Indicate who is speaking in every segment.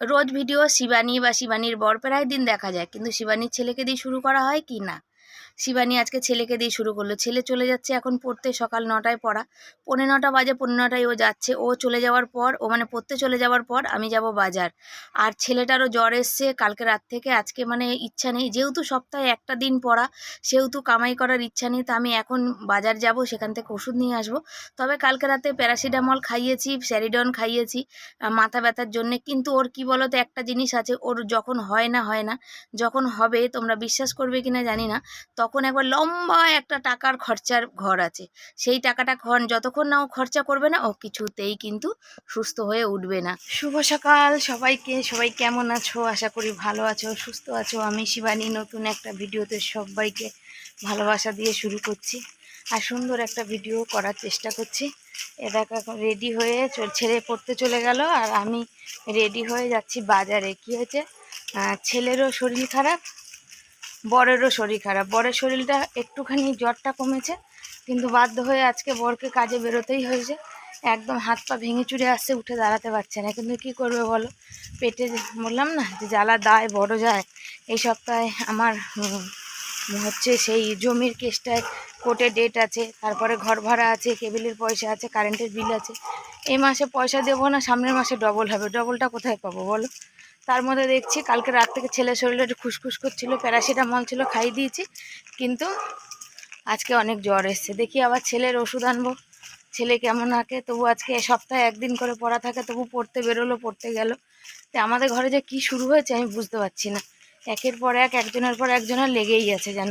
Speaker 1: রোজ video Shivani বা শিবানীর বর প্রায় দিন দেখা যায়, কিন্তু শিবানীর ছেলেকে দিয়ে শুরু করা হয় কি না? শিবানী আজকে ছেলেকে দিয়ে শুরু করল। ছেলে চলে যাচ্ছে এখন পড়তে সকাল নটায় পড়া। পৌনে নটা বাজে, পৌনে নটায় ও যাচ্ছে। ও চলে যাওয়ার পর, ও মানে পড়তে চলে যাওয়ার পর আমি যাব বাজার। আর ছেলেটারও জ্বর এসছে কালকে রাত থেকে। আজকে মানে ইচ্ছা নেই। যেহেতু সপ্তাহে একটা দিন পড়া, সেহেতু কামাই করার ইচ্ছা নেই, তা আমি এখন বাজার যাব, সেখান থেকে ওষুধ নিয়ে আসব। তবে কালকে রাতে প্যারাসিটামল খাইয়েছি, স্যারিডন খাইয়েছি মাথা ব্যথার জন্যে। কিন্তু ওর কি বলতো, একটা জিনিস আছে, ওর যখন হয় না হয় না, যখন হবে, তোমরা বিশ্বাস করবে কিনা জানি না, তখন একবার লম্বা একটা টাকার খরচার ঘর আছে। সেই টাকাটা খন যতক্ষণ না ও খরচা করবে না, ও কিছুতেই কিন্তু সুস্থ হয়ে উঠবে না। শুভ সকাল, সবাইকে, সবাই কেমন আছো? আশা করি ভালো আছো, সুস্থ আছো। আমি শিবানী, নতুন একটা ভিডিওতে সবাইকে ভালোবাসা দিয়ে শুরু করছি। আর সুন্দর একটা ভিডিও করার চেষ্টা করছি। এ দেখো রেডি হয়ে ছেলে পড়তে চলে গেল আর আমি রেডি হয়ে যাচ্ছি বাজারে। কি হয়েছে? ছেলেরও শরীর খারাপ? বরেরও শরীর খারাপ। বরের শরীরটা একটুখানি জ্বরটা কমেছে, কিন্তু বাধ্য হয়ে আজকে বরকে কাজে বেরোতেই হয়েছে। একদম হাত পা ভেঙে চুরে আসছে, উঠে দাঁড়াতে পারছে না। কিন্তু কি করবে বলো? পেটে বললাম না যে জ্বালা দায়, বড় যায় এই সপ্তাহে আমার হচ্ছে সেই জমির কেসটায় কোর্টে ডেট আছে, তারপরে ঘর ভাড়া আছে, কেবিলের পয়সা আছে কারেন্টের বিল আছে। এই মাসে পয়সা দেবো না, সামনের মাসে ডবল হবে। ডবলটা কোথায় পাবো বলো? তার মধ্যে দেখছি কালকে রাত থেকে ছেলের শরীরে একটু খুসখুস করছিল, প্যারাসিটামল ছিল খাই দিয়েছি। কিন্তু আজকে অনেক জ্বর এসছে। দেখি আবার ছেলের ওষুধ আনব। ছেলে কেমন আঁকে তবু আজকে সপ্তাহে একদিন করে পড়া থাকে, তবু পড়তে বেরোলো, পড়তে গেল। তো আমাদের ঘরে যে কি শুরু হয়েছে আমি বুঝতে পারছি না। একের পর এক, একজনের পর একজনের লেগেই আছে যেন।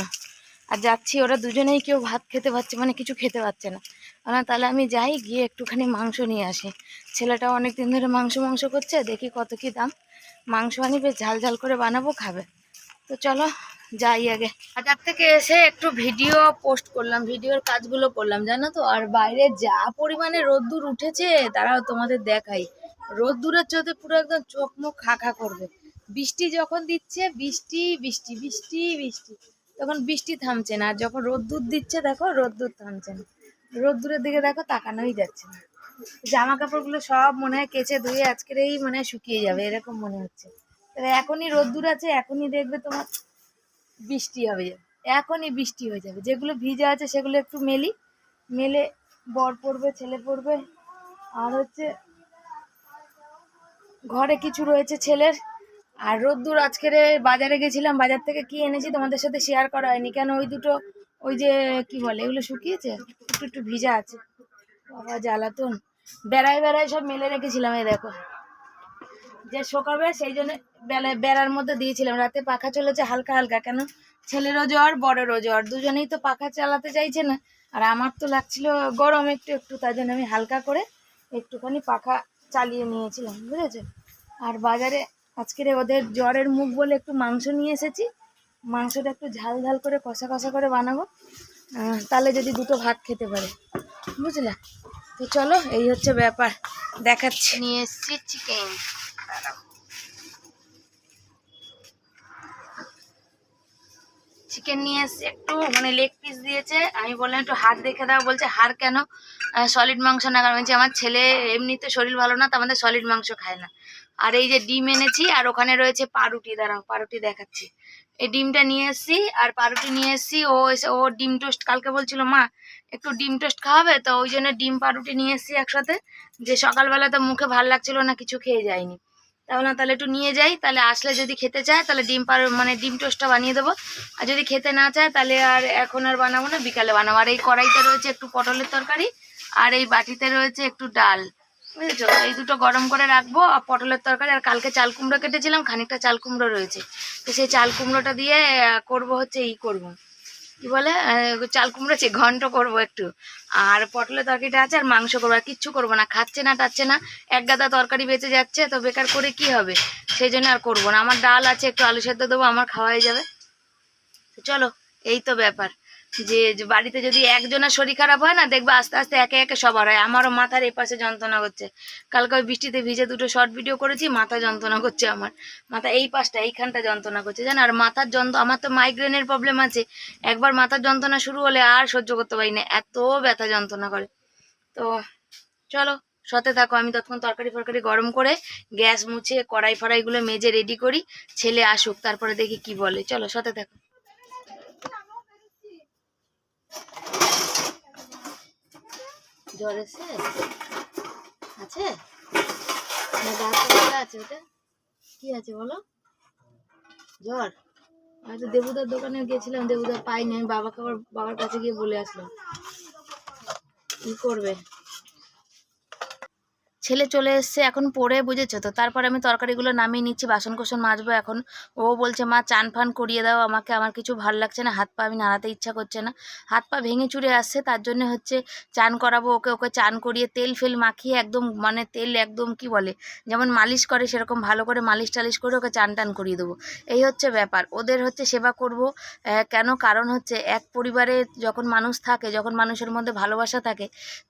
Speaker 1: আর যাচ্ছি, ওরা দুজনেই কেউ ভাত খেতে পারছে মানে কিছু খেতে পারছে না। না তাহলে আমি যাই, গিয়ে একটুখানি মাংস নিয়ে আসি। ছেলেটা অনেক দিন ধরে মাংস মাংস করছে, দেখি কত কি দাম। মাংস আনি, বেশ ঝাল ঝাল করে বানাবো, খাবে। তো চলো, যাই আগে। বাজার থেকে এসে একটু ভিডিও পোস্ট করলাম, ভিডিওর কাজগুলো করলাম, জানো তো? আর বাইরে যা পরিমাণে রোদ্দুর উঠেছে, তারাও তোমাদের দেখাই। রোদ্দুরের চোখে পুরো একদম চোখ মুখ খা খা করবে। বৃষ্টি যখন দিচ্ছে, বৃষ্টি বৃষ্টি বৃষ্টি বৃষ্টি। তখন বৃষ্টি থামছে না, আর যখন রোদ্দুর দিচ্ছে, দেখো, রোদ্দুর থামছে না। রোদ্দুরের দিকে দেখো, তাকানোই যাচ্ছে না। জামা কাপড়গুলো সব মনে হয় কেচে ধুয়ে আজকের এই মনে শুকিয়ে যাবে, এরকম মনে হচ্ছে। তবে এখনই রোদ্দুর আছে, এখনই দেখবে তোমার বৃষ্টি হবে। এখনই বৃষ্টি হয়ে যাবে। যেগুলো ভিজে আছে সেগুলো একটু মেলি, মেলে বর পড়বে ছেলে পড়বে আর হচ্ছে ঘরে কিছু রয়েছে ছেলের। আর রোদ্দুর আজকের বাজারে গেছিলাম, বাজার থেকে কি এনেছি তোমাদের সাথে শেয়ার করা হয়নি। কেন ওই দুটো, ওই যে কি বলে, এগুলো শুকিয়েছে? একটু একটু ভিজা আছে। বাবা, জ্বালাতন। বেড়ায় বেড়ায় সব মেলে রেখেছিলাম, এই দেখো। যে শোকাবে, সেই জন্য বেলা, বেড়ার মধ্যে দিয়েছিলাম। রাতে পাখা চলেছে হালকা হালকা, কেন? ছেলেরও জ্বর, বড়েরও জ্বর। দুজনেই তো পাখা চালাতে চাইছে না। আর আমার তো লাগছিল গরম একটু একটু। তাই জন্য আমি হালকা করে একটুখানি পাখা চালিয়ে নিয়েছিলাম, বুঝেছ? আর বাজারে আজকের ওদের জ্বরের মুখ বলে একটু মাংস নিয়ে এসেছি। মাংসটা একটু ঝাল ঝাল করে কষা কষা করে বানাবো। তাহলে যদি দুটো ভাত খেতে পারে। বুঝলে? তো চলো, এই হচ্ছে ব্যাপার। দেখাচ্ছি। নিয়ে এসেছি চিকেন চিকেন নিয়ে এসছে একটু মানে লেগ পিস দিয়েছে। আমি বললাম, একটু হাড় দেখে দাও। বলছে, হাড় কেন? সলিড মাংস না কারণ বলছি, আমার ছেলে এমনিতে শরীর ভালো না, তো আমাদের সলিড মাংস খায় না। আর এই যে ডিম এনেছি, আর ওখানে রয়েছে পাউরুটি। দাঁড়াও, পাউরুটি দেখাচ্ছি। এই ডিমটা নিয়ে এসছি, আর পাউরুটি নিয়ে এসছি। ও এসে ও ডিম টোস্ট কালকে বলছিল, মা, একটু ডিম টোস্ট খাওয়াবে? তো ওই জন্য ডিম পাউরুটি নিয়ে এসছি একসাথে। যে সকালবেলা তো মুখে ভালো লাগছিল না, কিছু খেয়ে যায়নি। তাহলে তাহলে একটু নিয়ে যাই, তাহলে আসলে যদি খেতে চায়, তাহলে ডিম পার মানে ডিম টোস্টটা বানিয়ে দেবো। আর যদি খেতে না চায়, তাহলে আর এখন আর বানাবো না, বিকালে বানাবো। আর এই কড়াইতে রয়েছে একটু পটলের তরকারি, আর এই বাটিতে রয়েছে একটু ডাল। বুঝেছ? এই দুটো গরম করে রাখব, আর পটলের তরকারি, আর কালকে চাল কুমড়ো কেটেছিলাম, খানিকটা চাল কুমড়ো রয়েছে। তো সেই চাল কুমড়োটা দিয়ে করব হচ্ছে ই করব। কি বলে? চাল কুমড়ো আছে ঘন্ট করব একটু। আর পটলের তরকারিটা আছে, আর মাংস করব, আর কিচ্ছু করব না, খাচ্ছে না, টাচ্ছে না। এক গাদা তরকারি বেঁচে যাচ্ছে, তো বেকার করে কি হবে? সেই জন্য আর করব না। আমার ডাল আছে, একটু আলু সেদ্ধ দেবো, আমার খাওয়াই যাবে। চলো, এই তো ব্যাপার। যে বাড়িতে যদি একজনের শরীর খারাপ হয় না, দেখবে আস্তে আস্তে একে একে সবার হয়। আমারও মাথার এপাশে যন্ত্রণা করছে। কালকে ওই বৃষ্টিতে ভিজে দুটো শর্ট ভিডিও করেছি মাথা যন্ত্রণা করছে আমার। মাথা এই পাশটা, এইখানটা যন্ত্রণা করছে। জানো, আর মাথার যন্ত্র, আমার তো মাইগ্রেনের প্রবলেম আছে। একবার মাথার যন্ত্রণা শুরু হলে আর সহ্য করতে পারি না, এত ব্যথা যন্ত্রণা করে। তো চলো সতে থাকো। আমি ততক্ষণ তরকারি ফরকারি গরম করে গ্যাস মুছে কড়াই ফড়াইগুলো মেজে রেডি করি। ছেলে আসুক, তারপরে দেখি কি বলে। চলো সতে থাকো। জ্বর এসে আছে? না হাত আছে ওটা? কি আছে বলো? জ্বর? হয়তো দেবুদার দোকানে গেছিলাম দেবুদার পাইনি আমি বাবাকে আবার বাবার কাছে গিয়ে বলে আসলাম। কি করবে? ছেলে চলে এসছে, এখন পড়ে, বুঝেছ? তো তারপর আমি তরকারিগুলো নামিয়ে নিচ্ছি বাসন কোসন মাজবো এখন। ও বলছে, মা, চান ফান করিয়ে দাও, আমাকে, আমার কিছু ভালো লাগছে না, হাত পা আমি নাড়াতে ইচ্ছা করছে না। হাত পা ভেঙে চুরে আসছে, তার জন্য হচ্ছে চান করাবো, ওকে ওকে চান করিয়ে তেল ফেল মাখিয়ে একদম মানে তেল একদম, কি বলে, যেমন মালিশ করে সেরকম ভালো করে মালিশ টালিশ করে ওকে চান টান করিয়ে দেবো। এই হচ্ছে ব্যাপার। ওদের হচ্ছে সেবা করব কেন? কারণ হচ্ছে এক পরিবারে যখন মানুষ থাকে, যখন মানুষের মধ্যে ভালোবাসা থাকে,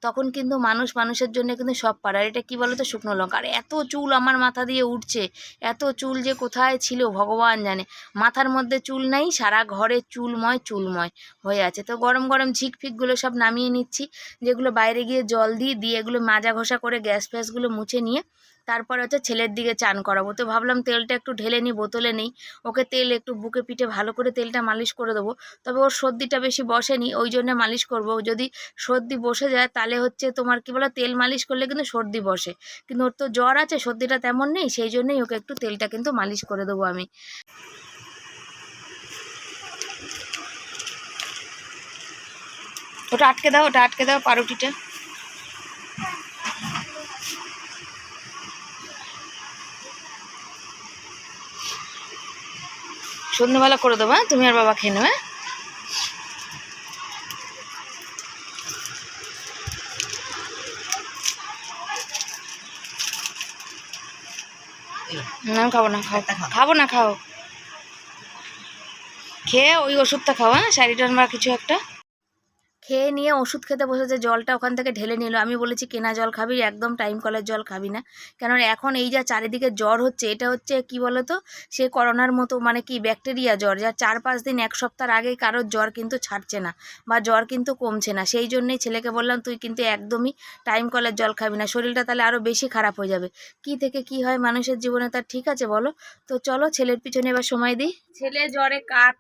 Speaker 1: তখন কিন্তু মানুষ, মানুষের জন্য কিন্তু সব পারে। আর এটা কী বলো তো শুকনো লঙ্কা। আর এত চুল আমার মাথা দিয়ে উঠছে, এত চুল যে কোথায় ছিল ভগবান জানে। মাথার মধ্যে চুল নাই, সারা ঘরে চুলময় চুলময় হয়ে আছে। তো গরম গরম ঝিক ফিকগুলো সব নামিয়ে নিচ্ছি, যেগুলো বাইরে গিয়ে জল দিয়ে দিয়ে এগুলো মাজা ঘষা করে গ্যাস ফ্যাসগুলো মুছে নিয়ে তারপর হচ্ছে ছেলের দিকে চান করাবো। তো ভাবলাম তেলটা একটু ঢেলে নিই, বোতলে নেই। ওকে তেল একটু বুকে পিঠে ভালো করে তেলটা মালিশ করে দেবো। তবে ওর সর্দিটা বেশি বসেনি, ওই জন্য মালিশ করব। যদি সর্দি বসে যায়, তাহলে হচ্ছে তোমার কি বলো, তেল মালিশ করলে কিন্তু সর্দি বসে। কিন্তু ওর তো জ্বর আছে, সর্দিটা তেমন নেই, সেই জন্যই ওকে একটু তেলটা কিন্তু মালিশ করে দেবো আমি। ওটা আটকে দাও, ওটা আটকে দাও পাউরুটিটা। সন্ধ্যেবেলা করে দেবো হ্যাঁ? তুমি আর বাবা খেয়ে নেবে না খাব না খাও। খাব না খাও। খেয়ে ওই ওষুধটা খাওয়া হ্যাঁ? স্যারিডন বা কিছু একটা। খেয়ে নিয়ে ওষুধ খেতে বসেছে, জলটা ওখান থেকে ঢেলে নিল। আমি বলেছি, কেনা জল খাবি, একদম টাইম কলের জল খাবি না। কেন এখন এই যা চারিদিকে জ্বর হচ্ছে, এটা হচ্ছে কি বলতো, সে করোনার মতো মানে কি ব্যাকটেরিয়া জ্বর যা চার পাঁচ দিন, এক সপ্তাহ আগে কারোর জ্বর কিন্তু ছাড়ছে না বা জ্বর কিন্তু কমছে না। সেই জন্যই ছেলেকে বললাম, তুই কিন্তু একদমই টাইম কলের জল খাবি না, শরীরটা তাহলে আরও বেশি খারাপ হয়ে যাবে। কি থেকে কি হয় মানুষের জীবনে তার ঠিক আছে বলো? তো চলো ছেলের পিছনে এবার সময় দিই। ছেলে জ্বরে কাত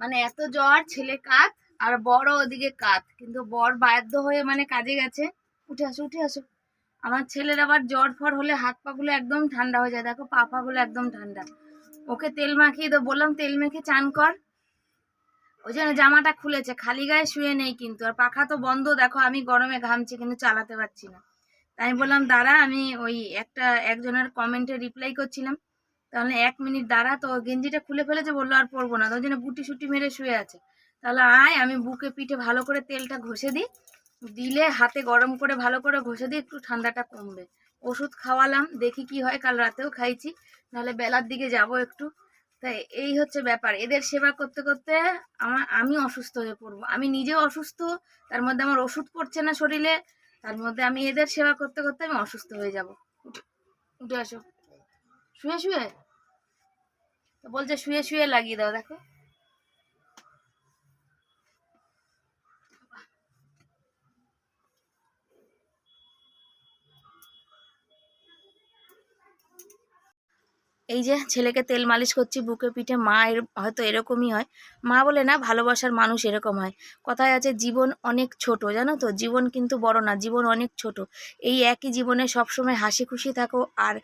Speaker 1: মানে এত জ্বর ছেলে কাত আর বড় ওদিকে কাত, কিন্তু বর বাধ্য হয়ে মানে কাজে গেছে। উঠে আসো উঠে আসো। আমার ছেলের আবার জ্বর ফর হলে হাত পাগুলো একদম ঠান্ডা হয়ে যায়। দেখো পা পাগুলো একদম ঠান্ডা। ওকে তেল মাখিয়ে তো বললাম, তেল মেখে চান কর। ওই জন্য জামাটা খুলেছে, খালি গায়ে শুয়ে নেই কিন্তু। আর পাখা তো বন্ধ, দেখো আমি গরমে ঘামছি, কিন্তু চালাতে পারছি না। তাই বললাম, দাঁড়া, আমি ওই একটা একজনের কমেন্টে রিপ্লাই করছিলাম। তাহলে এক মিনিট দাঁড়া, তো গেঞ্জিটা খুলে ফেলেছে, বলল, আর পরবো না। তো ওই জন্য গুটি সুটি মেরে শুয়ে আছে। তাহলে আয়, আমি বুকে পিঠে ভালো করে তেলটা ঘষে দিই। দিলে হাতে গরম করে ভালো করে ঘষে দিই, একটু ঠান্ডাটা কমবে। ওষুধ খাওয়ালাম, দেখি কি হয়, কাল রাতেও খাইছি। নাহলে বেলার দিকে যাব একটু। তাই এই হচ্ছে ব্যাপার। এদের সেবা করতে করতে আমার, আমি অসুস্থ হয়ে পড়ব। আমি নিজেও অসুস্থ, তার মধ্যে আমার ওষুধ পড়ছে না শরীরে, তার মধ্যে আমি এদের সেবা করতে করতে আমি অসুস্থ হয়ে যাব। উঠে আসো। শুয়ে শুয়ে? বলছে শুয়ে শুয়ে লাগিয়ে দাও, দেখো। এই যে ছেলেকে তেল মালিশ করছি বুকে পিঠে মা এর, হয়তো এরকমই হয়। মা বলে, না, ভালোবাসার মানুষ এরকম হয়। কথায় আছে, জীবন অনেক ছোট। জানো তো? জীবন কিন্তু বড় না, জীবন অনেক ছোট। এই একই জীবনে সবসময় হাসি খুশি থাকো আর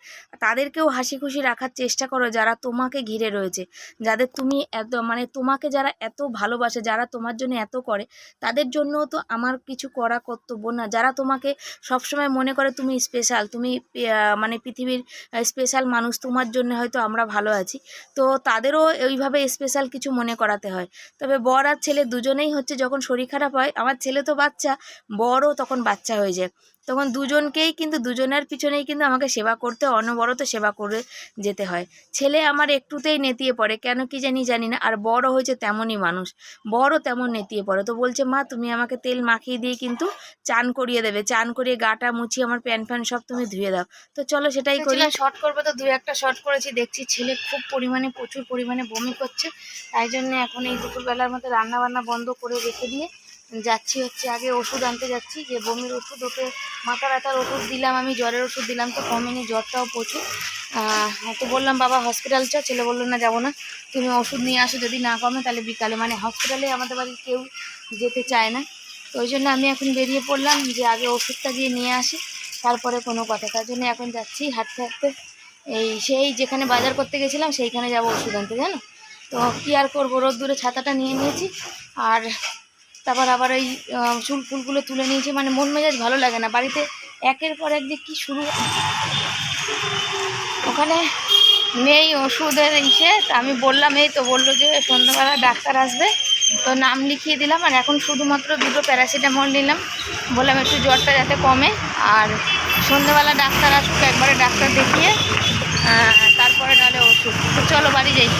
Speaker 1: তাদেরকেও হাসি খুশি রাখার চেষ্টা করো যারা তোমাকে ঘিরে রয়েছে। যাদের তুমি এত মানে তোমাকে যারা এত ভালোবাসে, যারা তোমার জন্য এত করে, তাদের জন্য তো আমার কিছু করা কর্তব্য না। যারা তোমাকে সবসময় মনে করে, তুমি স্পেশাল তুমি মানে পৃথিবীর স্পেশাল মানুষ, তোমার জন্য হয়তো আমরা ভালো আছি। তো তাদেরও ওইভাবে স্পেশাল কিছু মনে করাতে হয়। তবে বর আর ছেলে দুজনেই হচ্ছে যখন শরীর খারাপ হয়, আমার ছেলে তো বাচ্চা বরও তখন বাচ্চা হয়ে যায়। তখন দুজনকেই কিন্তু, দুজনের পিছনেই কিন্তু আমাকে সেবা করতে, অনবরত সেবা করে যেতে হয়। ছেলে আমার একটুতেই নেতিয়ে পড়ে, কেন কি জানি জানি না, আর বড় হয়েছে তেমনই মানুষ। বড় তেমন নেতিয়ে পড়ে। তো বলছে, মা, তুমি আমাকে তেল মাখিয়ে দিয়ে কিন্তু চান করিয়ে দেবে। চান করিয়ে গাটা মুছিয়ে আমার প্যান ফ্যান সব তুমি ধুয়ে দাও। তো চলো সেটাই করি। শর্ট করব তো, দু একটা শর্ট করেছি। দেখছি ছেলে খুব পরিমাণে, প্রচুর পরিমাণে বমি করছে। তাই জন্য এখন এই দুপুরবেলার মধ্যে রান্না বান্না বন্ধ করে রেখে দিয়ে যাচ্ছি হচ্ছে আগে ওষুধ আনতে যাচ্ছি, যে বমির ওষুধ ওকে মাথা ব্যথার ওষুধ দিলাম, আমি জ্বরের ওষুধ দিলাম, তো কমেনি জ্বরটাও প্রচুর। তো বললাম, বাবা হসপিটাল চ? ছেলে বলল, না, যাব না। তুমি ওষুধ নিয়ে আসো, যদি না কমে, তাহলে বিকালে। মানে হসপিটালে আমাদের বাড়ির কেউ যেতে চায় না। তো ওই জন্য আমি এখন বেরিয়ে পড়লাম, যে আগে ওষুধটা গিয়ে নিয়ে আসি, তারপরে কোনো কথা। তার জন্য এখন যাচ্ছি হাঁটতে হাঁটতে। এই সেই যেখানে বাজার করতে গেছিলাম, সেইখানে যাব ওষুধ আনতে, জানো? তো কী আর করব? রোদ দূরে ছাতাটা নিয়ে নিয়েছি। আর তারপর আবার ওই চুল ফুলগুলো তুলে নিয়েছি। মানে মন মেজাজ ভালো লাগে না। বাড়িতে একের পর এক যে কী শুরু ওখানে নেই ওষুধের ইসে আমি বললাম, এই তো বলল যে সন্ধ্যাবেলা ডাক্তার আসবে। তো নাম লিখিয়ে দিলাম আর এখন শুধুমাত্র দুটো প্যারাসিটামল নিলাম। বললাম একটু জ্বরটা যাতে কমে। আর সন্ধ্যাবেলা ডাক্তার আসুক, একবারে ডাক্তার দেখিয়ে তারপরে নাহলে ওষুধ। চলো বাড়ি যাই।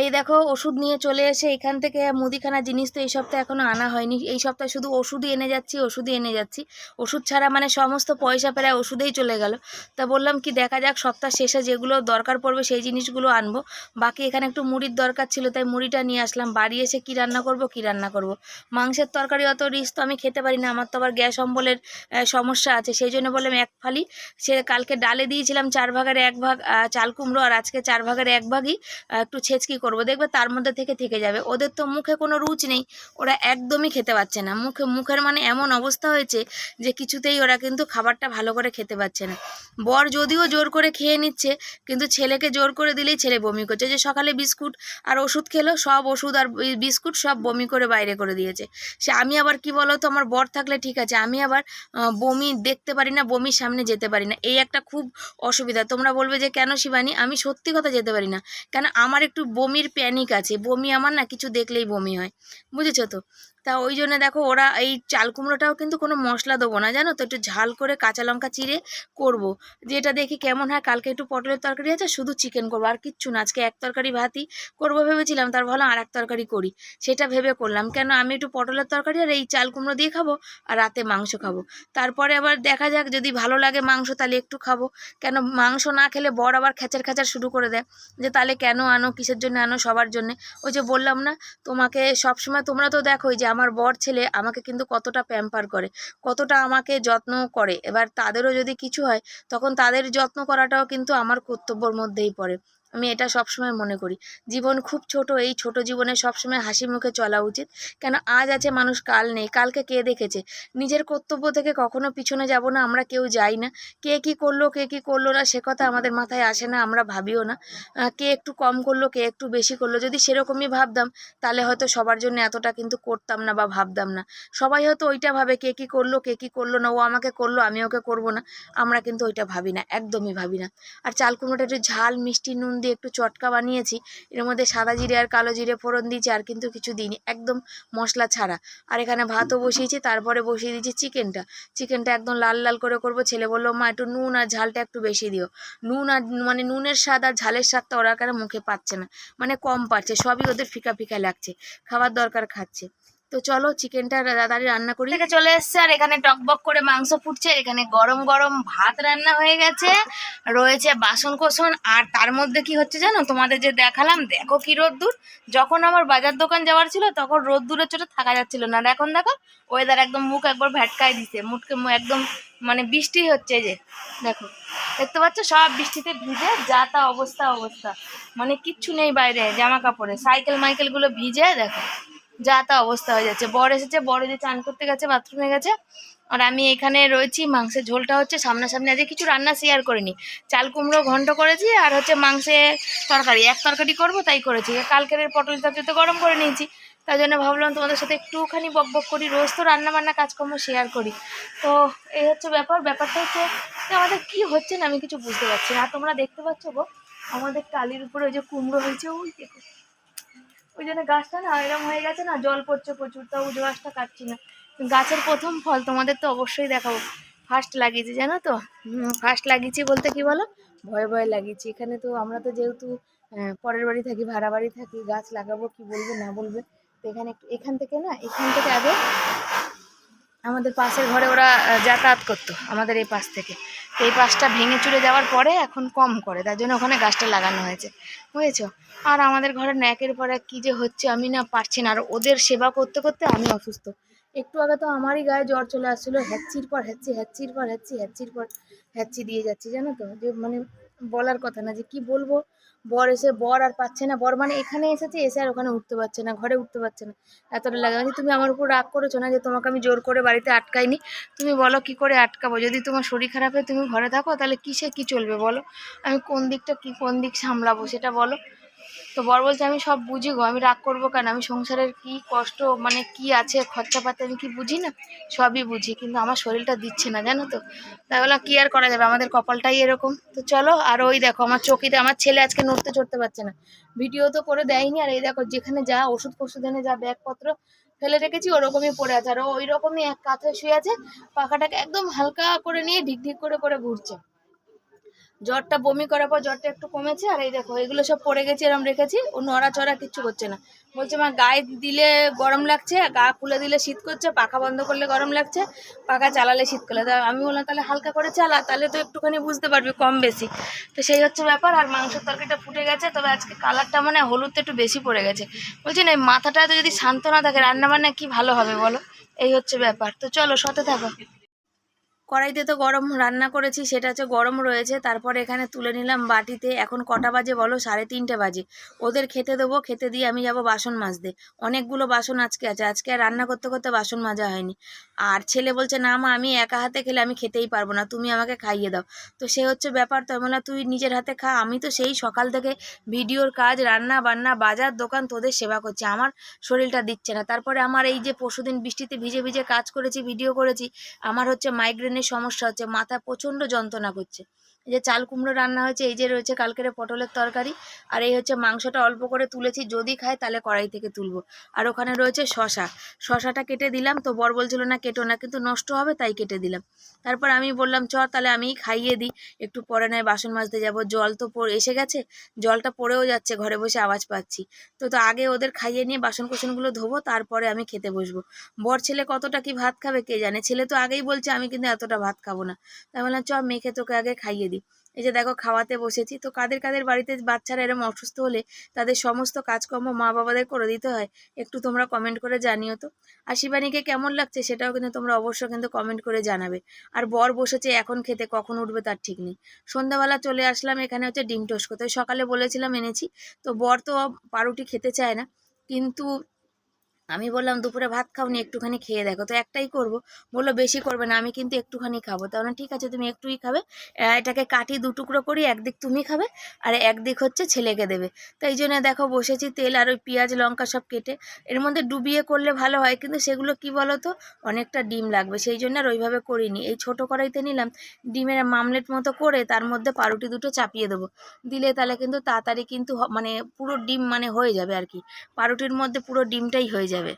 Speaker 1: এই দেখো, ওষুধ নিয়ে চলে এসে এখান থেকে মুদিখানা জিনিস তো এই সপ্তাহে এখনও আনা হয়নি। এই সপ্তাহে শুধু ওষুধই এনে যাচ্ছি, ওষুধই এনে যাচ্ছি। ওষুধ ছাড়া মানে সমস্ত পয়সা প্রায় ওষুধেই চলে গেল। তা বললাম কি, দেখা যাক সপ্তাহ শেষে যেগুলো দরকার পড়বে সেই জিনিসগুলো আনব। বাকি এখানে একটু মুড়ির দরকার ছিল, তাই মুড়িটা নিয়ে আসলাম। বাড়ি এসে কী রান্না করব, কী রান্না করব? মাংসের তরকারি অত রিস তো আমি খেতে পারি না, আমার তো আবার গ্যাস অম্বলের সমস্যা আছে। সেই জন্য বললাম এক ফালি, সে কালকে ডালে দিয়েছিলাম চার ভাগের এক ভাগ চাল কুমড়ো, আর আজকে চার ভাগের এক ভাগই একটু ছেচকি করব, দেখবে তার মধ্যে থেকে থেকে যাবে। ওদের তো মুখে কোনো রুচ নেই, ওরা একদমই খেতে পাচ্ছে না। মুখে, মুখের মানে এমন অবস্থা হয়েছে যে কিছুতেই ওরা কিন্তু খাবারটা ভালো করে খেতে পাচ্ছে না। বর যদিও জোর করে খেয়ে নিচ্ছে, কিন্তু ছেলেকে জোর করে দিলেই ছেলে বমি করছে। যে সকালে বিস্কুট আর ওষুধ খেলো, সব ওষুধ আর বিস্কুট সব বমি করে বাইরে করে দিয়েছে। সে আমি আবার কি বলো তো আমার বর থাকলে ঠিক আছে, আমি আবার বমি দেখতে পারি না, বমির সামনে যেতে পারি না। এই একটা খুব অসুবিধা। তোমরা বলবে যে কেন শিবানী? আমি সত্যি কথা যেতে পারি না। কেন আমার একটু বমির প্যানিক আছে। বমি আমার না কিছু দেখলেই বমি হয়। বুঝেছ তো? তা ওই জন্য দেখো ওরা এই চাল কুমড়োটাও কিন্তু কোনো মশলা দেবো না, জানো তো? একটু ঝাল করে কাঁচা লঙ্কা চিড়ে করব। যেটা দেখি কেমন হয়, কালকে একটু পটলের তরকারি আছে, শুধু চিকেন করব, আর কিচ্ছু না। আজকে এক তরকারি ভাতই করব ভেবেছিলাম, তার ভালো আর এক তরকারি করি। সেটা ভেবে করলাম, কেন আমি একটু পটলের তরকারি আর এই চাল কুমড়ো দিয়ে খাব আর রাতে মাংস খাব। তারপরে আবার দেখা যাক, যদি ভালো লাগে মাংস তাহলে একটু খাব। কেন মাংস না খেলে বর আবার খেচার খেচার শুরু করে দেয়, যে তাহলে কেন আনো, কিসের জন্য আনো, সবার জন্য? ওই যে বললাম না, তোমাকে সবসময় তোমরা তো দেখোই যে আমার বর ছেলে আমাকে কিন্তু কতটা প্যাম্পার করে, কতটা আমাকে যত্ন করে। এবার তাদেরও যদি কিছু হয়, তখন তাদের যত্ন করাটাও কিন্তু আমার কর্তব্যর মধ্যেই পড়ে। আমি এটা সবসময় মনে করি। জীবন খুব ছোট, এই ছোট জীবনে সবসময় হাসি মুখে চলা উচিত। কেন আজ আছে মানুষ, কাল নেই, কালকে কে দেখেছে? নিজের কর্তব্য থেকে কখনো পিছনে যাব না, আমরা কেউ যাই না। কে কি করল, কে কি করল না, সে কথা আমাদের মাথায় আসে না, আমরা ভাবিও না। কে একটু কম করল, কে একটু বেশি করল, যদি সেরকমই ভাবতাম, তাহলে হয়তো সবার জন্য এতটা কিন্তু করতাম না বা ভাবতাম না। সবাই হয়তো ওইটা ভাবে, কে কি করল, কে কি করল না, ও আমাকে করল, আমি ওকে করব না। আমরা কিন্তু ওইটা ভাবি না, একদমই ভাবি না। আর চাল কুমড়োটা একটু ঝাল, মিষ্টি, নুন দিয়ে একটু চটকা বানিয়েছি। এর মধ্যে সাদা জিরে আর কালো জিরে ফোড়ন দিয়েছি আর কিন্তু কিছু দিইনি। একদম মশলা ছাড়া। আর এখানে ভাতও বসিয়েছি, তারপরে বসিয়ে দিয়েছি চিকেনটা। চিকেনটা একদম লাল লাল করে করব। ছেলে বলল, মা, একটু নুন আর ঝালটা একটু বেশি দিও। নুন আর মানে নুনের স্বাদ আর ঝালের স্বাদটা ওরা কেন মুখে পাচ্ছে না। মানে কম পাচ্ছে, সবই ওদের ফিকা ফিকা লাগছে। খাবার দরকার খাচ্ছে। তো চলো চিকেনটা তাড়াতাড়ি রান্না করি। থেকে চলে এসছে, আর এখানে টকবক করে মাংস ফুটছে এখানে গরম গরম ভাত রান্না হয়ে গেছে। রয়েছে বাসন কোসন, আর তার মধ্যে কি হচ্ছে জানো? তোমাদের যে দেখালাম, দেখো কি রোদ্দুর। যখন আমার বাজার দোকান যাওয়ার ছিল, তখন রোদ্দুরের চোটে থাকা যাচ্ছিল না। এখন দেখো ওয়েদার একদম মুখ একবার ভ্যাটকায় দিছে। মুখকে একদম মানে বৃষ্টি হচ্ছে যে। দেখো, দেখতে পাচ্ছ? সব বৃষ্টিতে ভিজে, যা তা অবস্থা অবস্থা। মানে কিচ্ছু নেই বাইরে, জামা কাপড়ে। সাইকেল মাইকেলগুলো ভিজে, দেখো। যা তা অবস্থা হয়ে যাচ্ছে। বর এসেছে বড় যে চান করতে গেছে বাথরুমে গেছে। আর আমি এখানে রয়েছি, মাংসের ঝোলটা হচ্ছে সামনাসামনি। আজকে কিছু রান্না শেয়ার করিনি। চাল কুমড়ো ঘন্ট করেছি আর হচ্ছে মাংসের তরকারি। এক তরকারি করব, তাই করেছি। কালকের পটল তরকারি তো গরম করে নিয়েছি। তাই জন্য ভাবলাম তোমাদের সাথে একটুখানি বক বক করি। রোজ তো রান্না বান্না কাজকর্ম শেয়ার করি। তো এই হচ্ছে ব্যাপার। ব্যাপারটা হচ্ছে আমাদের কি হচ্ছে না আমি কিছু বুঝতে পারছি না। তোমরা দেখতে পাচ্ছ গো, আমাদের টালির উপরে ওই যে কুমড়ো হয়েছে, ওই দেখো ওই জন্য গাছটা না এরকম হয়ে গেছে না, জল পড়ছে প্রচুর, তাও উজো গাছটা কাটছি না। গাছের প্রথম ফল তোমাদের তো অবশ্যই দেখাবো। ফার্স্ট লাগিয়েছি, জানো তো? ফার্স্ট লাগিয়েছি বলতে কি বলো? ভয়ে ভয়ে লাগিয়েছি। এখানে তো আমরা তো যেহেতু পরের বাড়ি থাকি, ভাড়া বাড়ি থাকি, গাছ লাগাবো, কি বলবে, না বলবে? তো এখানে এখান থেকে না, এখান থেকে আগে আমাদের পাশের ঘরে ওরা যাতায়াত করতো, আমাদের এই পাশ থেকে। এই পাশটা ভেঙে চুরে যাওয়ার পরে এখন কম করে, তার জন্য ওখানে গাছটা লাগানো হয়েছে, বুঝেছ? আর আমাদের ঘরে ন্যাকের পর এক কী যে হচ্ছে আমি না পারছি না, আর ওদের সেবা করতে করতে আমি অসুস্থ। একটু আগে তো আমারই গায়ে জ্বর চলে আসছিল, হ্যাচির পর হ্যাচি, হ্যাচির পর হ্যাচি, হ্যাচির পর হ্যাচি দিয়ে যাচ্ছি, জানো তো? যে মানে বলার কথা না, যে কি বলব? বর এসে, বর আর পাচ্ছে না। বর মানে এখানে এসেছে, এসে আর ওখানে উঠতে পারছে না, ঘরে উঠতে পারছে না। এতটা লাগে। মানে তুমি আমার উপর রাগ করেছ না যে তোমাকে আমি জোর করে বাড়িতে আটকাইনি? তুমি বলো কি করে আটকাবো? যদি তোমার শরীর খারাপ হয়, তুমি ঘরে থাকো, তাহলে কিসে কি চলবে বলো? আমি কোন দিকটা কি, কোন দিক সামলাবো সেটা বলো। তো বর বলছে, আমি সব বুঝি গো, আমি রাগ করব কেন? আমি সংসারের কি কষ্ট মানে কি আছে খরচাপাতি আমি কি বুঝি না? সবই বুঝি, কিন্তু আমার শরীরটা দিচ্ছে না, জানো তো। তাই বললাম, কি আর করা যাবে? আমাদের কপালটাই এরকম। তো চলো, আর ওই দেখো, আমার চকিতে, আমার ছেলে আজকে নড়তে চড়তে পারছে না। ভিডিও তো করে দেয়নি, আর এই দেখো, যেখানে যা ওষুধ ফষুধ এনে যা ব্যাগপত্র ফেলে রেখেছি, ওরকমই পড়ে আছে। আর ওই রকমই এক কাঁথে শুয়ে আছে, পাখাটাকে একদম হালকা করে নিয়ে ঢিক ঢিক করে করে ঘুরছে। জ্বরটা বমি করার পর জ্বরটা একটু কমেছে, আর এই দেখো, এগুলো সব পড়ে গেছে, এরম রেখেছি। ও নড়াচড়া কিচ্ছু করছে না। বলছে, মা, গায়ে দিলে গরম লাগছে, গা খুলে দিলে শীত করছে, পাখা বন্ধ করলে গরম লাগছে, পাখা চালালে শীত করলে। তা আমি বললাম, তাহলে হালকা করে চালা, তাহলে তো একটুখানি বুঝতে পারবি কম বেশি। তো সেই হচ্ছে ব্যাপার, আর মাংসের তরকারিটা ফুটে গেছে, তবে আজকে কালারটা মানে হলুদটা একটু বেশি পড়ে গেছে। বলছি, না মাথাটা যদি শান্ত না থাকে, রান্না বান্না কি ভালো হবে বলো? এই হচ্ছে ব্যাপার। তো চলো, সাথে থাকো। কড়াইতে তো গরম রান্না করেছি, সেটা হচ্ছে গরম রয়েছে। তারপরে এখানে তুলে নিলাম বাটিতে, এখন কটা বাজে বলো? সাড়ে তিনটে বাজে। ওদের খেতে দেবো, খেতে দিয়ে আমি যাব বাসন মাজতে। অনেকগুলো বাসন আজকে আছে, আজকে রান্না করতে করতে বাসন মাজা হয়নি। আর ছেলে বলছে, না মা, আমি একা হাতে খেলে আমি খেতেই পারব না, তুমি আমাকে খাইয়ে দাও। তো সে হচ্ছে ব্যাপার, তো বললাম, তুই নিজের হাতে খা, আমি তো সেই সকাল থেকে ভিডিওর কাজ, রান্না বান্না, বাজার দোকান তোদের সেবা করছি। আমার শরীরটা দিচ্ছে না। তারপরে আমার এই যে পরশুদিন বৃষ্টিতে ভিজে ভিজে কাজ করেছি, ভিডিও করেছি, আমার হচ্ছে মাইগ্রেনের সমস্যা হচ্ছে মাথা প্রচণ্ড যন্ত্রণা করছে। এই যে চাল কুমড়ো রান্না হয়েছে, এই যে রয়েছে কালকের পটলের তরকারি, আর এই হচ্ছে মাংসটা অল্প করে তুলেছি, যদি খায় তাহলে কড়াই থেকে তুলবো। আর ওখানে রয়েছে শশা শশাটা কেটে দিলাম, তো বর বলছিল না কেটো না, কিন্তু নষ্ট হবে তাই কেটে দিলাম। তারপর আমি বললাম, চ, তাহলে আমিই খাইয়ে দিই, একটু পরে নয় বাসন মাজতে যাব, জল তো এসে গেছে, জলটা পড়েও যাচ্ছে, ঘরে বসে আওয়াজ পাচ্ছি। তো তো আগে ওদের খাইয়ে নিয়ে বাসন কোসনগুলো ধোবো, তারপরে আমি খেতে বসবো। বর ছেলে কতটা কি ভাত খাবে কে জানে, ছেলে তো আগেই বলছে, আমি কিন্তু এতটা ভাত খাব না। তাই বললাম, চ, মেখে তোকে আগে খাইয়ে দিই। এই যে দেখো খাওয়াতে বসেছি, তো কাদের কাদের বাড়িতে বাচ্চারা এরম অসুস্থ হলে তাদের সমস্ত কাজকর্ম মা বাবাদের করে দিতে হয়, একটু তোমরা কমেন্ট করে জানিও তো। আর শিবানীকে কেমন লাগছে সেটাও কিন্তু তোমরা অবশ্যই কিন্তু কমেন্ট করে জানাবে। আর বর বসেছে এখন খেতে, কখন উঠবে তার ঠিক নেই। সন্ধ্যাবেলা চলে আসলাম, এখানে হচ্ছে ডিম টোস্ট করতে সকালে বলেছিলাম এনেছি, তো বর তো পাউরুটি খেতে চায় না, কিন্তু আমি বললাম, দুপুরে ভাত খাওনি, একটুখানি খেয়ে দেখো। তো একটাই করব। বলল, বেশি করবে না, আমি কিন্তু একটুখানি খাব। তাহলে ঠিক আছে, তুমি একটুই খাবে। এটাকে কাটি দু টুকরো করি, একদিক তুমি খাবে আর একদিক হচ্ছে ছেলেকে দেবে। তো এই জন্য দেখো, বসেছি তেল আর ওই পেঁয়াজ, লঙ্কা সব কেটে। এর মধ্যে ডুবিয়ে করলে ভালো হয়, কিন্তু সেগুলো কি বলো তো অনেকটা ডিম লাগবে। সেই জন্য আর ওইভাবে করিনি। এই ছোট কড়াইতে নিলাম, ডিমের মামলেট মতো করে তার মধ্যে পাউরুটি দুটো চাপিয়ে দেবো। দিলে তাহলে কিন্তু তাড়াতাড়ি কিন্তু মানে পুরো ডিম মানে হয়ে যাবে আর কি। পাউরুটির মধ্যে পুরো ডিমটাই হয়ে যাবে। যাবে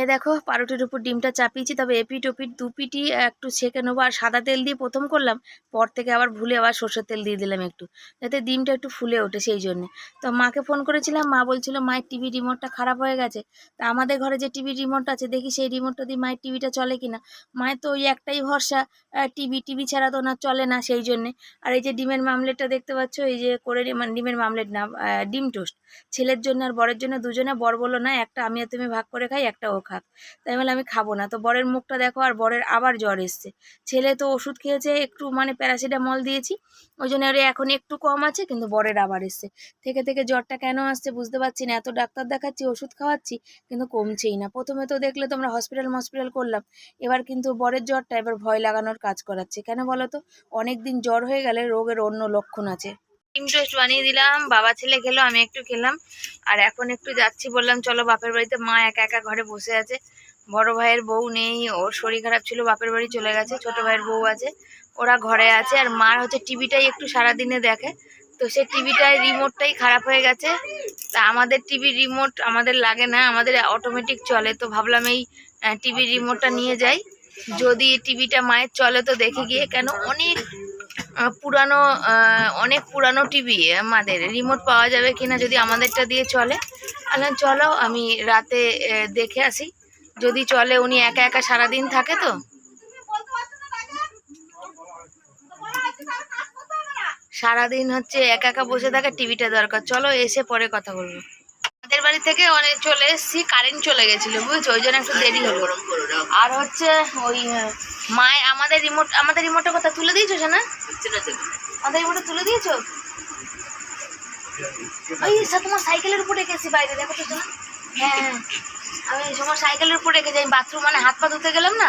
Speaker 1: এ দেখো পাউরুটির উপর ডিমটা চাপিয়েছি, তবে এপিট দু পিটি একটু ছেঁকে নেব। আর সাদা তেল দিয়ে প্রথম করলাম, পর থেকে আবার ভুলে আবার সর্ষের তেল দিয়ে দিলাম একটু, যাতে ডিমটা একটু ফুলে ওঠে সেই জন্যে। তো মাকে ফোন করেছিলাম, মা বলছিল, মায়ের টিভি রিমোটটা খারাপ হয়ে গেছে। তা আমাদের ঘরে যে টিভি রিমোট আছে, দেখি সেই রিমোটটা দিয়ে মায়ের টিভিটা চলে কিনা। মায়ের তো ওই একটাই ভরসা টিভি টিভি ছাড়া তো ওনার চলে না সেই জন্যে। আর এই যে ডিমের মামলেটটা দেখতে পাচ্ছ, এই যে করে মানে ডিমের মামলেট না ডিম টোস্ট। ছেলের জন্য আর বরের জন্য দুজনে, বর বলল, না, একটা আমি তুমি ভাগ করে খাই, একটা ও খাক। তাই বলে আমি খাব না। তো বরের মুখটা দেখো আর বরের আবার জ্বর এসছে। ছেলে তো ওষুধ খেয়েছে, একটু মানে প্যারাসিটামল দিয়েছি। ওই জন্য ওর এখন একটু কম আছে, কিন্তু বরের আবার এসছে। থেকে থেকে জ্বরটা কেন আসছে বুঝতে পারছি না। এত ডাক্তার দেখাচ্ছি, ওষুধ খাওয়াচ্ছি, কিন্তু কমছেই না। প্রথমে তো দেখলে তোমরা হসপিটাল হসপিটাল করলাম। এবার কিন্তু বরের জ্বরটা এবার ভয় লাগানোর কাজ করাচ্ছে। কেন বলো তো? অনেক দিন জ্বর হয়ে গেলে রোগের অন্য লক্ষণ আছে। ডিম টোস্ট বানিয়ে দিলাম, বাবা ছেলে খেলো, আমি একটু খেলাম। আর এখন একটু যাচ্ছি, বললাম, চলো বাপের বাড়িতে মা একা একা ঘরে বসে আছে। বড় ভাইয়ের বউ নেই, ওর শরীর খারাপ ছিল, বাপের বাড়ি চলে গেছে, ছোট ভাইয়ের বউ আছে, ওরা ঘরে আছে। আর মার হচ্ছে টিভিটাই একটু সারাদিনে দেখে। তো সে টিভিটার রিমোটটাই খারাপ হয়ে গেছে। তা আমাদের টিভি রিমোট আমাদের লাগে না, আমাদের অটোমেটিক চলে। তো ভাবলাম এই টিভি রিমোটটা নিয়ে যাই। যদি টিভিটা মায়ের চলে, তো দেখে গিয়ে কেন অনেক পুরানো অনেক পুরানো টিভি আমাদের। রিমোট পাওয়া যাবে কিনা যদি আমাদেরটা দিয়ে চলে। আলাম চলো, আমি রাতে দেখে আসি। যদি চলে, উনি একা একা সারাদিন থাকে তো? সারাদিন হচ্ছে একা একা বসে থাকে টিভিটা দরকার। চলো, এসে পরে কথা বলব। আমাদের বাড়ি থেকে অনেক চলে এসেছি কারেন্ট চলে গেছিল বুঝছ? ওই জন্য একটু দেরি হলো। আর হচ্ছে ওই আহ, মায় আমাদের রিমোট আমাদের রিমোটের কথা তুলে দিয়েছ সে না আমাদের রিমোটে তুলে দিয়েছ? ওই তোমার সাইকেলের উপর রেখেছি বাইরে দেখো তো হ্যাঁ। আমি তোমার সাইকেলের উপর রেখেছি আমি বাথরুম মানে হাত পা ধুতে গেলাম না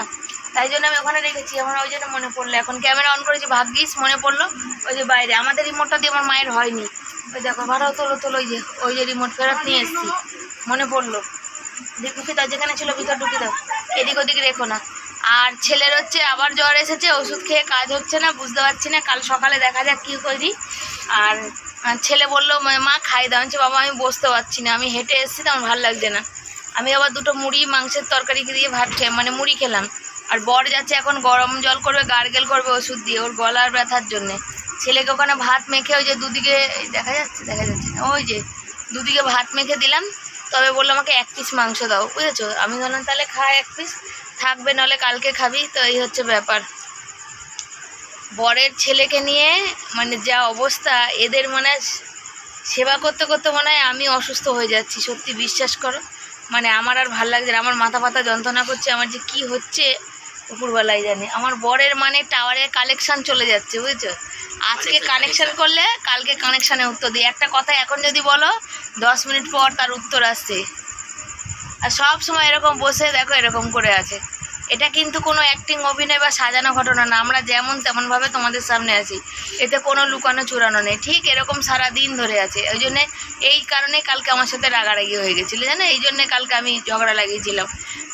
Speaker 1: তাই জন্য আমি ওখানে রেখেছি আমার ওই জন্য মনে পড়ল। এখন ক্যামেরা অন করেছি ভাগ্যিস মনে পড়ল ওই যে বাইরে। আমাদের রিমোটটা দিয়ে আমার মায়ের হয়নি। ওই দেখো ভাড়াও তোলো তোলো ওই যে ওই যে রিমোট ফেরত নিয়ে এসেছি। মনে পড়ল। দেখুছি তার যেখানে ছিল ভিতর ঢুকে দাও। এদিক ওদিক রেখো না। আর ছেলের হচ্ছে আবার জ্বর এসেছে ওষুধ খেয়ে কাজ হচ্ছে না বুঝতে পারছি না। কাল সকালে দেখা যাক কী করি। আর ছেলে বলল "মা- খাই দাও। বলছি, বাবা আমি বসতে পারছি না। আমি হেঁটে এসেছি তো আমার ভালো লাগছে না। আমি আবার দুটো মুড়ি মাংসের তরকারি দিয়ে ভাত খেয়ে মানে মুড়ি খেলাম। আর বর যাচ্ছে এখন গরম জল করবে গার্গেল করবে ওষুধ দিয়ে ওর গলার ব্যথার জন্যে। ছেলেকে ওখানে ভাত মেখে ওই যে দুদিকে দেখা যাচ্ছে দেখা যাচ্ছে না, ওই যে দুদিকে ভাত মেখে দিলাম তবে বলল আমাকে এক পিস মাংস দাও বুঝেছ? আমি বললাম তাহলে খা এক পিস থাকবে নাহলে কালকে খাবি। তো এই হচ্ছে ব্যাপার। বরের ছেলেকে নিয়ে মানে যা অবস্থা এদের মানে সেবা করতে করতে মনে হয় আমি অসুস্থ হয়ে যাচ্ছি সত্যি বিশ্বাস করো। মানে আমার আর ভালো লাগছে আমার মাথা ফাথা যন্ত্রণা করছে আমার যে কি হচ্ছে উপরবেলায় জানি। আমার বরের মানে টাওয়ারের কালেকশন চলে যাচ্ছে বুঝেছ? আজকে কানেকশন করলে কালকে কানেকশানে উত্তর দিই। একটা কথা এখন যদি বলো দশ মিনিট পর তার উত্তর আসছে। আর সব সময় এরকম বসে দেখো এরকম করে আছে। এটা কিন্তু কোনো অ্যাক্টিং অভিনয় বা সাজানো ঘটনা না। আমরা যেমন তেমনভাবে তোমাদের সামনে আছি। এতে কোনো লুকানো চুরানো নেই। ঠিক এরকম সারা দিন ধরে আছে। ওই জন্যে এই কারণে কালকে আমার সাথে রাগারাগি হয়ে গেছিল, জানো? এই জন্যে কালকে আমি ঝগড়া লাগিয়েছিলাম।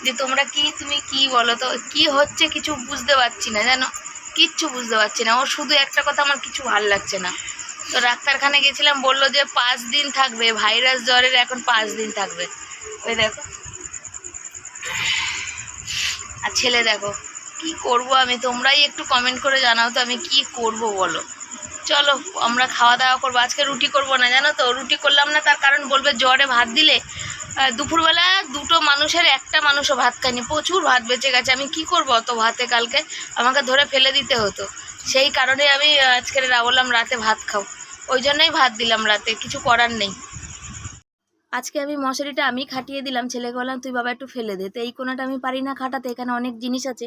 Speaker 1: যে তোমরা কি, তুমি কি বলো তো? কি হচ্ছে কিছু বুঝতে পারছি না, জানো? কিচ্ছু বুঝতে পারছি না। ও শুধু একটা কথা আমার কিছু ভালো লাগছে না। তো ডাক্তারখানে গেছিলাম, বলল যে পাঁচ দিন থাকবে। ভাইরাস জ্বরের এখন পাঁচ দিন থাকবে। ওই দেখো। আর ছেলে দেখো, কি করব আমি? তোমরাই একটু কমেন্ট করে জানাও তো আমি কি করব বলো। চলো, আমরা খাওয়া দাওয়া করব। আজকে রুটি করব না, জানো তো? রুটি করলাম না, তার কারণ বলবে জ্বরে ভাত দিলে। দুপুরবেলা দুটো মানুষের একটা মানুষও ভাত খায়নি, প্রচুর ভাত বেঁচে গেছে। আমি কি করব অত ভাতে কালকে? আমাকে ধরে ফেলে দিতে হতো। সেই কারণে আমি আজকে বললাম রাতে ভাত খাও ওই জন্যই ভাত দিলাম রাতে, কিছু করার নেই। আজকে আমি মশারিটা আমি খাটিয়ে দিলাম। ছেলেকে বললাম তুই বাবা একটু ফেলে দে। তো এই কোনাটা আমি পারি না খাটাতে, এখানে অনেক জিনিস আছে।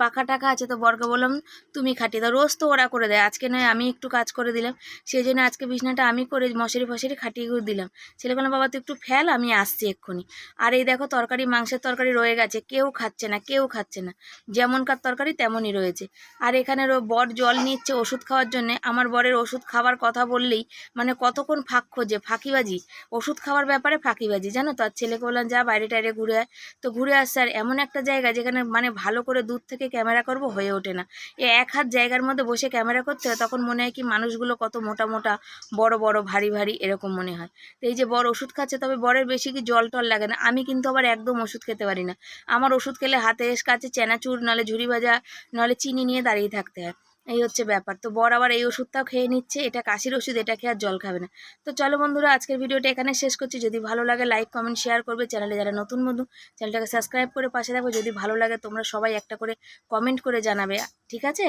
Speaker 1: পাখা টাকা আছে তো বরকে বললাম, তুমি খাটিয়ে দাও। রোজ তো ওরা করে দেয়, আজকে নয়, আমি একটু কাজ করে দিলাম। সেই জন্য আজকে বিছনাটা আমি করে মশারি ফশারি খাটিয়ে করে দিলাম। ছেলে বললাম, বাবা তুই একটু ফেল, আমি আসছি এক্ষুনি। আর এই দেখো তরকারি, মাংসের তরকারি রয়ে গেছে, কেউ খাচ্ছে না, কেউ খাচ্ছে না। যেমনকার তরকারি তেমনই রয়েছে। আর এখানে বর জল নিচ্ছে ওষুধ খাওয়ার জন্যে। আমার বরের ওষুধ খাবার কথা বললেই মানে কতক্ষণ ফাঁক খোঁজে, ফাঁকিবাজি। ওষুধ খাওয়ার ব্যাপারে ফাঁকিবাজি, জানো তো? আর ছেলেকে বললাম যা বাইরে টাইরে ঘুরে আয়, তো ঘুরে আসছে আর এমন একটা জায়গা যেখানে মানে ভালো করে দূর থেকে ক্যামেরা করব হয়ে ওঠে না। এ এক হাত জায়গার মধ্যে বসে ক্যামেরা করতে হয়, তখন মনে হয় কি মানুষগুলো কত মোটা মোটা, বড় বড়, ভারী ভারী এরকম মনে হয়। তো এই যে বড় ওষুধ খাচ্ছে, তবে বরের বেশি কি জল টল লাগে না। আমি কিন্তু আবার একদম ওষুধ খেতে পারি না। আমার ওষুধ খেলে হাতে কাছে চেনাচুর নাহলে ঝুড়ি ভাজা নাহলে চিনি নিয়ে দাঁড়িয়ে থাকতে হয়। এই হচ্ছে ব্যাপার। তো বর আবার এই ওষুধটাও খেয়ে নিচ্ছে, এটা কাশির ওষুধ, এটা খেয়ে আর জল খাবে না। তো চলো বন্ধুরা, আজকের ভিডিওটা এখানে শেষ করছি। যদি ভালো লাগে লাইক কমেন্ট শেয়ার করবে। চ্যানেলে যারা নতুন বন্ধু, চ্যানেলটাকে সাবস্ক্রাইব করে পাশে থাকবে যদি ভালো লাগে, তোমরা সবাই একটা করে কমেন্ট করে জানাবে। ঠিক আছে?